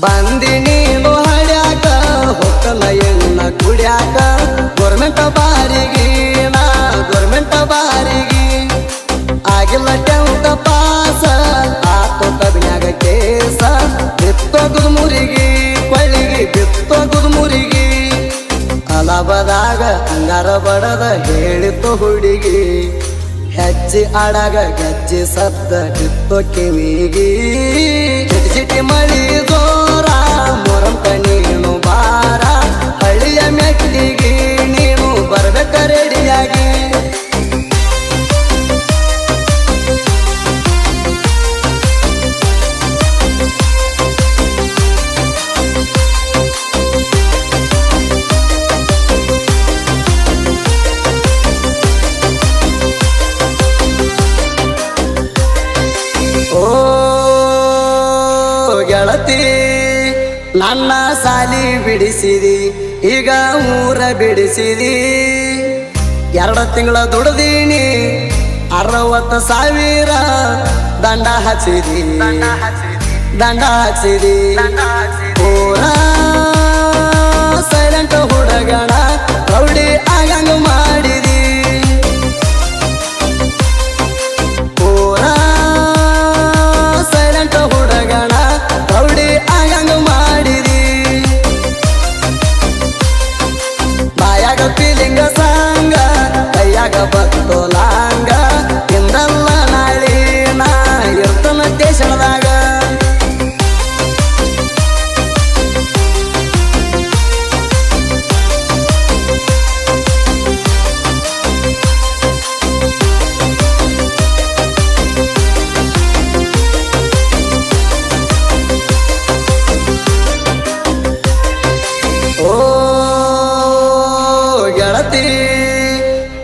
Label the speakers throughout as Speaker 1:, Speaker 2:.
Speaker 1: ಬಂದಿ ಹೊಡ್ಯಾಕ ಹಡ್ಯಾಕ ಹೊಕ್ಕಲ ಎಣ್ಣ ಕುಡ್ಯಾಕ? ಗೋರ್ಮೆಂಟ್ ಬಾರಿಗೆ ನಾ ಗೋರ್ಮೆಂಟ್ ಬಾರಿಗೆ. ಆಗಿಲ್ಲ ಟೆಂತ್ ಪಾಸ, ಆತೋ ಕಬ್ನ್ಯಾಗ ಕೇಸ. ಬಿತ್ತೋಗದ ಮುರಿಗಿ ಕೊಳ್ಳಿಗಿ ಬಿತ್ತೋಗದ ಮುರಿಗಿ. ಅಲಬದಾಗ, ಅಂಗಾರ ಬಡದ ಹೇಳಿತ್ತು ಹುಡುಗಿ. ಹೆಜ್ಜೆ ಅಡಗ ಗಜ್ಜೆ ಸದ್ದ ಕಿತ್ತು ಚಿಟಿ ಚಿಟಿ ಮಳಿ ದೋರ ಮೊರಂತ ನೀನು ನನ್ನ ಸಾಲಿ ಬಿಡಿಸಿದಿ ಈಗ ಊರ ಬಿಡಿಸಿದಿ. ಎರಡು ತಿಂಗಳ ದುಡ್ದೀನಿ ಅರವತ್ತು ಸಾವಿರ ದಂಡ ಹಚ್ಚಿದಿ. ದಂಡ ಹಚ್ಚಿದಿ. ಪೂರ ಸೈಲೆಂಟ್ ಹುಡುಗಣ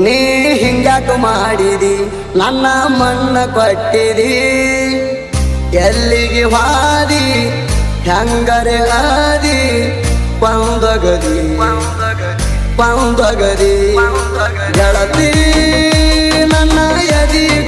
Speaker 1: ನೀ ಹಿಂಗ್ಯಾಕ ಮಾಡಿದಿ? ನನ್ನ ಮಣ್ಣ ಕೊಟ್ಟಿದಿ? ಎಲ್ಲಿಗೆ ಹಾದಿ? ಹೆಂಗರೆ ಆದಿ? ಪಂದಗದಿ. ಪಂದಗದಿ. ಗೆಳತಿ, ನನ್ನ ಯದಿ